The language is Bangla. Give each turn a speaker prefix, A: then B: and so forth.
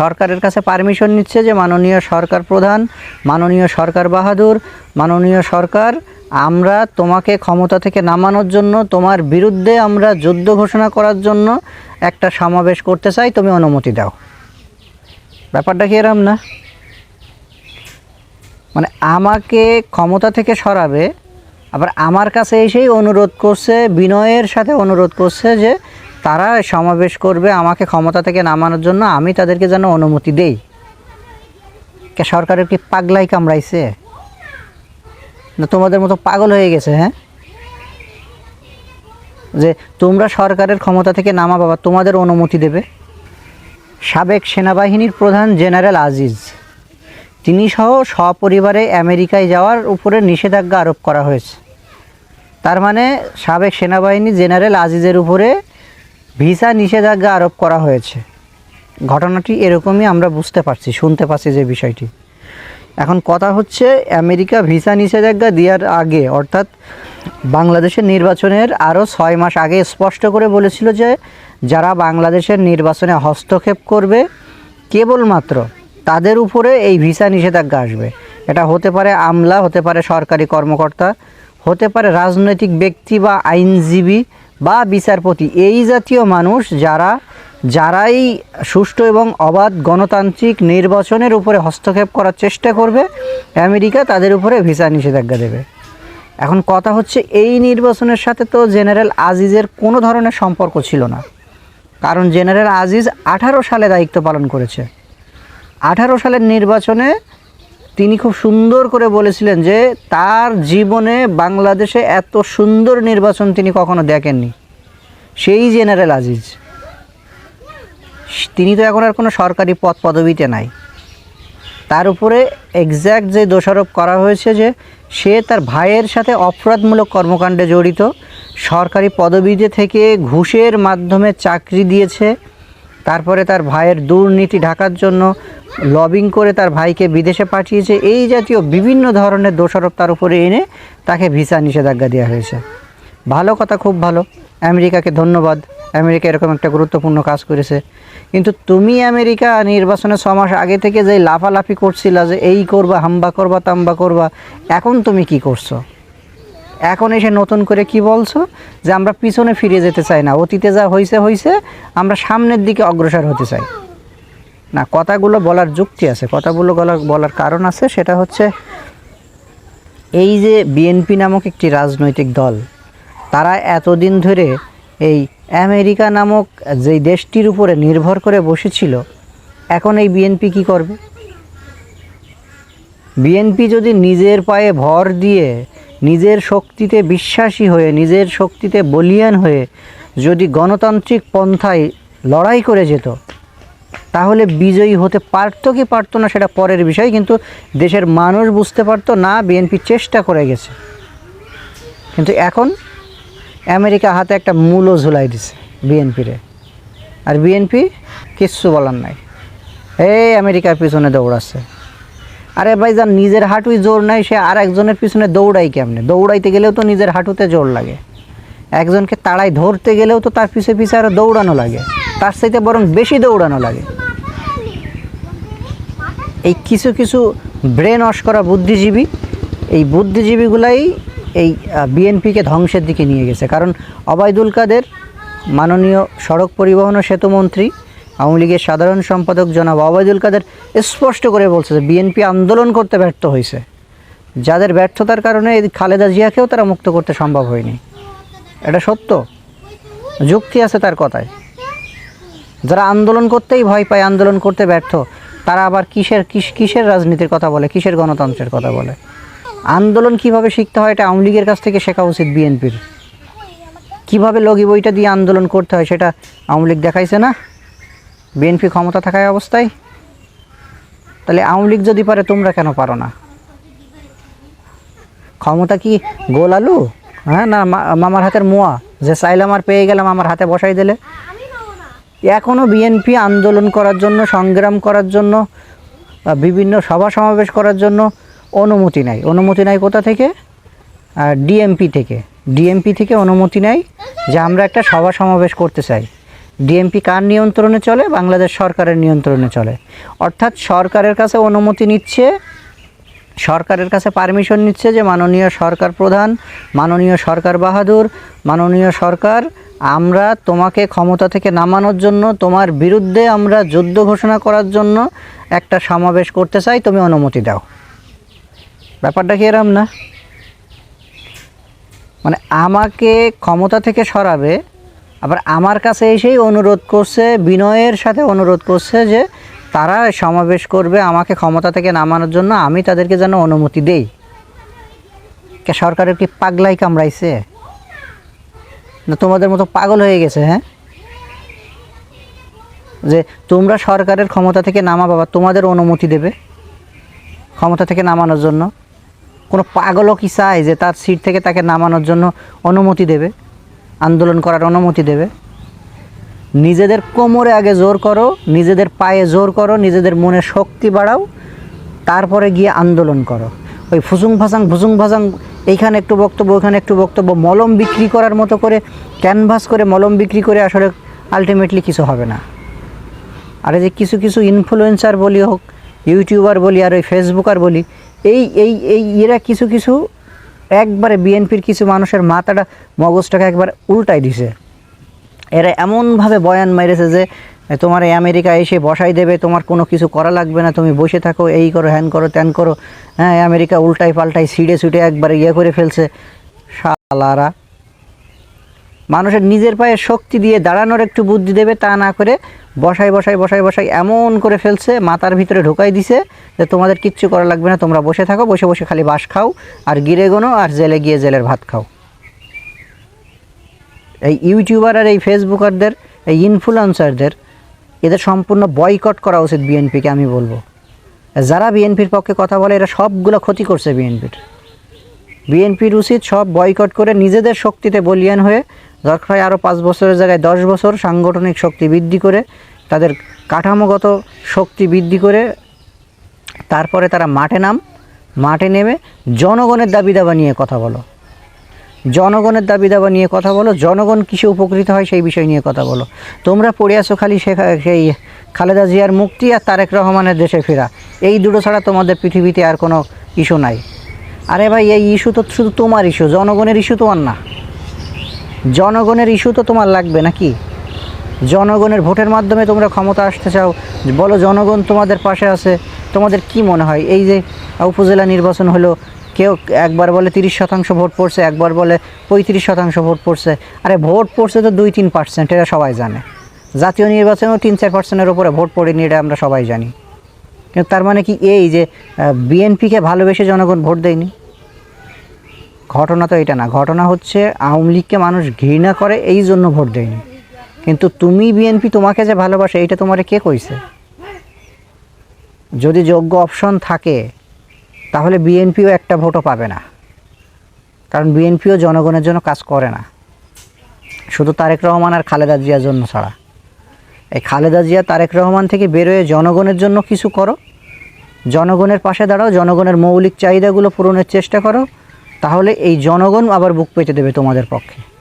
A: সরকারের কাছে পারমিশন নিচ্ছে যে মাননীয় সরকার প্রধান, মাননীয় সরকার বাহাদুর, মাননীয় সরকার, আমরা তোমাকে ক্ষমতা থেকে নামানোর জন্য, তোমার বিরুদ্ধে আমরা যুদ্ধ ঘোষণা করার জন্য একটা সমাবেশ করতে চাই, তুমি অনুমতি দাও। ব্যাপারটা কি এরম না? মানে আমাকে ক্ষমতা থেকে সরাবে, আবার আমার কাছে এসেই অনুরোধ করছে, বিনয়ের সাথে অনুরোধ করছে যে তারা সমাবেশ করবে আমাকে ক্ষমতা থেকে নামানোর জন্য, আমি তাদেরকে যেন অনুমতি দেই। কে, সরকারের কি পাগলাই কামড়াইছে? না, তোমাদের মতো পাগল হয়ে গেছে হ্যাঁ? যে তোমরা সরকারের ক্ষমতা থেকে নামা বাবা, তোমাদের অনুমতি দেবে। সাবেক সেনাবাহিনীর প্রধান জেনারেল আজিজ, তিনি সহ সপরিবারে আমেরিকায় যাওয়ার উপরে নিষেধাজ্ঞা আরোপ করা হয়েছে। তার মানে সাবেক সেনাবাহিনী জেনারেল আজিজের উপরে ভিসা নিষেধাজ্ঞা আরোপ করা হয়েছে। ঘটনাটি এরকমই আমরা বুঝতে পারছি, শুনতে পাচ্ছি যে বিষয়টি। এখন কথা হচ্ছে, আমেরিকা ভিসা নিষেধাজ্ঞা দেওয়ার আগে, অর্থাৎ বাংলাদেশের নির্বাচনের আরও ছয় মাস আগে স্পষ্ট করে বলেছিল যে, যারা বাংলাদেশের নির্বাচনে হস্তক্ষেপ করবে, কেবলমাত্র তাদের উপরে এই ভিসা নিষেধাজ্ঞা আসবে। এটা হতে পারে আমলা, হতে পারে সরকারি কর্মকর্তা, হতে পারে রাজনৈতিক ব্যক্তি বা আইনজীবী বা বিচারপতি, এই জাতীয় মানুষ যারা, যারাই সুষ্ঠু এবং অবাধ গণতান্ত্রিক নির্বাচনের উপরে হস্তক্ষেপ করার চেষ্টা করবে, আমেরিকা তাদের উপরে ভিসা নিষেধাজ্ঞা দেবে। এখন কথা হচ্ছে, এই নির্বাচনের সাথে তো জেনারেল আজিজের কোনো ধরনের সম্পর্ক ছিল না। কারণ জেনারেল আজিজ আঠারো সালে দায়িত্ব পালন করেছে। আঠারো সালের নির্বাচনে তিনি খুব সুন্দর করে বলেছিলেন যে, তার জীবনে বাংলাদেশে এত সুন্দর নির্বাচন তিনি কখনো দেখেননি। সেই জেনারেল আজিজ। তিনি তো এখন আর কোনো সরকারি পদ পদবিতে নাই। তার উপরে এক্স্যাক্ট যে দোষারোপ করা হয়েছে যে, সে তার ভাইয়ের সাথে অপরাধমূলক কর্মকাণ্ডে জড়িত, সরকারি পদবিতে থেকে ঘুষের মাধ্যমে চাকরি দিয়েছে তারপরে তার ভাইয়ের দুর্নীতি ঢাকার জন্য লবিং করে তার ভাইকে বিদেশে পাঠিয়েছে। এই জাতীয় বিভিন্ন ধরনের দোষারোপ তার উপরে এনে তাকে ভিসা নিষেধাজ্ঞা দেওয়া হয়েছে। ভালো কথা খুব ভালো। আমেরিকাকে ধন্যবাদ। আমেরিকা এরকম একটা গুরুত্বপূর্ণ কাজ করেছে। কিন্তু তুমি আমেরিকা নির্বাচনের ছ মাস আগে থেকে যে লাফালাফি করছিলা যে এই করবা, হাম্বা করবা, তাম্বা করবা, এখন তুমি কি করছ? এখন এসে নতুন করে কি বলছো? যে আমরা পিছনে ফিরে যেতে চাই না। অতীতে যা হয়েছে হয়েছে আমরা সামনের দিকে অগ্রসর হতে চাই। না, কথাগুলো বলার যুক্তি আছে। কথাগুলো বলার বলার কারণ আছে, সেটা হচ্ছে এই যে বিএনপি নামক একটি রাজনৈতিক দল, তারা এতদিন ধরে এই আমেরিকা নামক যেই দেশটির উপরে নির্ভর করে বসেছিল, এখন এই বিএনপি কি করবে? বিএনপি যদি নিজের পায়ে ভর দিয়ে নিজের শক্তিতে বিশ্বাসী হয়ে, নিজের শক্তিতে বলিয়ান হয়ে যদি গণতান্ত্রিক পন্থায় লড়াই করে যেত, তাহলে বিজয়ী হতে পারতো কি পারতো না সেটা পরের বিষয়, কিন্তু দেশের মানুষ বুঝতে পারতো, না, বিএনপি চেষ্টা করে গেছে। কিন্তু এখন আমেরিকা হাতে একটা মূলও ঝুলাই দিছে বিএনপিরে। আর বিএনপি কিচ্ছু বলার নাই। এই আমেরিকার পিছনে দৌড়াচ্ছে। আরে ভাই যার নিজের হাঁটুই জোর নাই, সে আর একজনের পিছনে দৌড়াই কেমনে? দৌড়াইতে গেলেও তো নিজের হাঁটুতে জোর লাগে। একজনকে তাড়াই ধরতে গেলেও তো তার পিছে পিছে আরও দৌড়ানো লাগে। তার সাথে বরং বেশি দৌড়ানো লাগে। এই কিছু কিছু ব্রেন ওয়াশ করা বুদ্ধিজীবী, এই বুদ্ধিজীবীগুলাই এই বিএনপিকে ধ্বংসের দিকে নিয়ে গেছে। কারণ অবায়দুল কাদের মাননীয় সড়ক পরিবহন ও সেতুমন্ত্রী আওয়ামী লীগের সাধারণ সম্পাদক জনাব অবায়দুল কাদের স্পষ্ট করে বলছে যে বিএনপি আন্দোলন করতে ব্যর্থ হয়েছে। যাদের ব্যর্থতার কারণে এই খালেদা জিয়াকেও তারা মুক্ত করতে সম্ভব হয়নি। এটা সত্য? যুক্তি আছে তার কথায়। যারা আন্দোলন করতেই ভয় পায়, আন্দোলন করতে ব্যর্থ, তারা আবার কিসের, কিস, কিসের রাজনীতির কথা বলে, কিসের গণতন্ত্রের কথা বলে? আন্দোলন কীভাবে শিখতে হয় এটা আওয়ামী লীগের কাছ থেকে শেখা উচিত বিএনপির। কীভাবে লগি বইটা দিয়ে আন্দোলন করতে হয় সেটা আওয়ামী লীগ দেখাইছে না? বিএনপি ক্ষমতা থাকায় অবস্থায়? তাহলে আওয়ামী লীগ যদি পারে, তোমরা কেন পারো না? ক্ষমতা কি গোল আলু? হ্যাঁ না মামার হাতের মোয়া। যে চাইলাম আর পেয়ে গেলাম, আমার হাতে বসাই দিলে। এখনও বিএনপি আন্দোলন করার জন্য, সংগ্রাম করার জন্য বিভিন্ন সভা সমাবেশ করার জন্য অনুমতি নাই। অনুমতি নাই কোথা থেকে? ডিএমপি থেকে। ডিএমপি থেকে অনুমতি নেয় যে আমরা একটা সভা সমাবেশ করতে চাই। ডিএমপি কার নিয়ন্ত্রণে চলে? বাংলাদেশ সরকারের নিয়ন্ত্রণে চলে। অর্থাৎ সরকারের কাছে অনুমতি নিচ্ছে, সরকারের কাছে পারমিশন নিচ্ছে যে মাননীয় সরকার প্রধান, মাননীয় সরকার বাহাদুর, মাননীয় সরকার, আমরা তোমাকে ক্ষমতা থেকে নামানোর জন্য, তোমার বিরুদ্ধে আমরা যুদ্ধ ঘোষণা করার জন্য একটা সমাবেশ করতে চাই, তুমি অনুমতি দাও। ব্যাপারটা কি এরম না? মানে আমাকে ক্ষমতা থেকে সরাবে আবার আমার কাছে এসেই অনুরোধ করছে, বিনয়ের সাথে অনুরোধ করছে যে তারা সমাবেশ করবে আমাকে ক্ষমতা থেকে নামানোর জন্য, আমি তাদেরকে যেন অনুমতি দেই। কে সরকারের কি পাগলাই কামড়াইছে? না, তোমাদের মতো পাগল হয়ে গেছে হ্যাঁ? যে তোমরা সরকারের ক্ষমতা থেকে নামা বাবা, তোমাদের অনুমতি দেবে ক্ষমতা থেকে নামানোর জন্য। কোনো পাগলও কি চায় যে তার সিট থেকে তাকে নামানোর জন্য অনুমতি দেবে? আন্দোলন করার অনুমতি দেবে। নিজেদের কোমরে আগে জোর করো, নিজেদের পায়ে জোর করো, নিজেদের মনে শক্তি বাড়াও, তারপরে গিয়ে আন্দোলন করো। ওই ফুসুং ফাসাং ফুসুং ফাসাং এইখানে একটু বক্তব্য, ওইখানে একটু বক্তব্য, মলম বিক্রি করার মতো করে, ক্যানভাস করে মলম বিক্রি করে আসলে আলটিমেটলি কিছু হবে না। আর যে কিছু কিছু ইনফ্লুয়েন্সার বলি হোক ইউটিউবার বলি আর ওই ফেসবুকার বলি, এই এই এই, এরা কিছু কিছু একবারে বিএনপির কিছু মানুষের মাথাটা মগজটাকে একবার উল্টাই দিছে। এরা এমনভাবে বয়ান মেরেছে যে, তোমার আমেরিকা এসে বসাই দেবে, তোমার কোনো কিছু করা লাগবে না, তুমি বসে থাকো, এই করো, হ্যান করো, ত্যান করো। হ্যাঁ আমেরিকা উল্টাই পাল্টাই সিঁড়ে ছুটে একবারে ইয়ে করে ফেলছে। শালারা। মানুষের নিজের পায়ে শক্তি দিয়ে দাঁড়ানোর একটু বুদ্ধি দেবে, তা না করে বসাই বসাই বসাই বসাই এমন করে ফেলছে, মাথার ভিতরে ঢোকাই দিছে যে তোমাদের কিচ্ছু করা লাগবে না, তোমরা বসে থাকো, বসে বসে খালি বাস খাও, আর গিরে গোনো আর জেলে গিয়ে জেলের ভাত খাও। এই ইউটিউবার আর এই ফেসবুকারদের এই ইনফ্লুয়েন্সারদের এদের সম্পূর্ণ বয়কট করা উচিত বিএনপিকে আমি বলব। যারা বিএনপির পক্ষে কথা বলে, এরা সবগুলো ক্ষতি করছে বিএনপির বিএনপির উচিত সব বয়কট করে নিজেদের শক্তিতে বলিয়ান হয়ে হয় আরও পাঁচ বছরের জায়গায় দশ বছর সাংগঠনিক শক্তি বৃদ্ধি করে, তাদের কাঠামোগত শক্তি বৃদ্ধি করে, তারপরে তারা মাঠে নাম, মাঠে নেমে জনগণের দাবি দাবা নিয়ে কথা বলো। জনগণের দাবি দাবা নিয়ে কথা বলো, জনগণ কিসে উপকৃত হয় সেই বিষয় নিয়ে কথা বলো। তোমরা পড়ে আসো খালি সেই খালেদা জিয়ার মুক্তি আর তারেক রহমানের দেশে ফেরা। এই দুটো ছাড়া তোমাদের পৃথিবীতে আর কোনো ইস্যু নাই। আরে ভাই, এই ইস্যু তো শুধু তোমার ইস্যু, জনগণের ইস্যু তোমার না। জনগণের ইস্যু তো তোমার লাগবে নাকি? জনগণের ভোটের মাধ্যমে তোমরা ক্ষমতা আসতে চাও, বলো জনগণ তোমাদের পাশে আছে, তোমাদের কি মনে হয়? এই যে উপজেলা নির্বাচন হলো, কেউ একবার বলে তিরিশ শতাংশ ভোট পড়ছে, একবার বলে পঁয়ত্রিশ শতাংশ ভোট পড়ছে। আরে ভোট পড়ছে তো দুই তিন পার্সেন্ট, এটা সবাই জানে। জাতীয় নির্বাচনেও তিন চার পার্সেন্টের উপরে ভোট পড়েনি, এটা আমরা সবাই জানি। কিন্তু তার মানে কি এই যে বিএনপিকে ভালোবেসে জনগণ ভোট দেয়নি? ঘটনা তো এটা না, ঘটনা হচ্ছে আওয়ামী লীগকে মানুষ ঘৃণা করে এই জন্য ভোট দেয়নি। কিন্তু তুমি বিএনপি তোমাকে যে ভালোবাসে এটা তোমারে কে কইছে? যদি যোগ্য অপশন থাকে, তাহলে বিএনপিও একটা ভোটও পাবে না। কারণ বিএনপিও জনগণের জন্য কাজ করে না। শুধু তারেক রহমান আর খালেদা জিয়ার জন্য ছাড়া। এই খালেদা জিয়া, তারেক রহমান থেকে বেরোয় জনগণের জন্য কিছু করো। জনগণের পাশে দাঁড়াও, জনগণের মৌলিক চাহিদাগুলো পূরণের চেষ্টা করো। তাহলে এই জনগণ আবার বুক পেতে দেবে তোমাদের পক্ষে।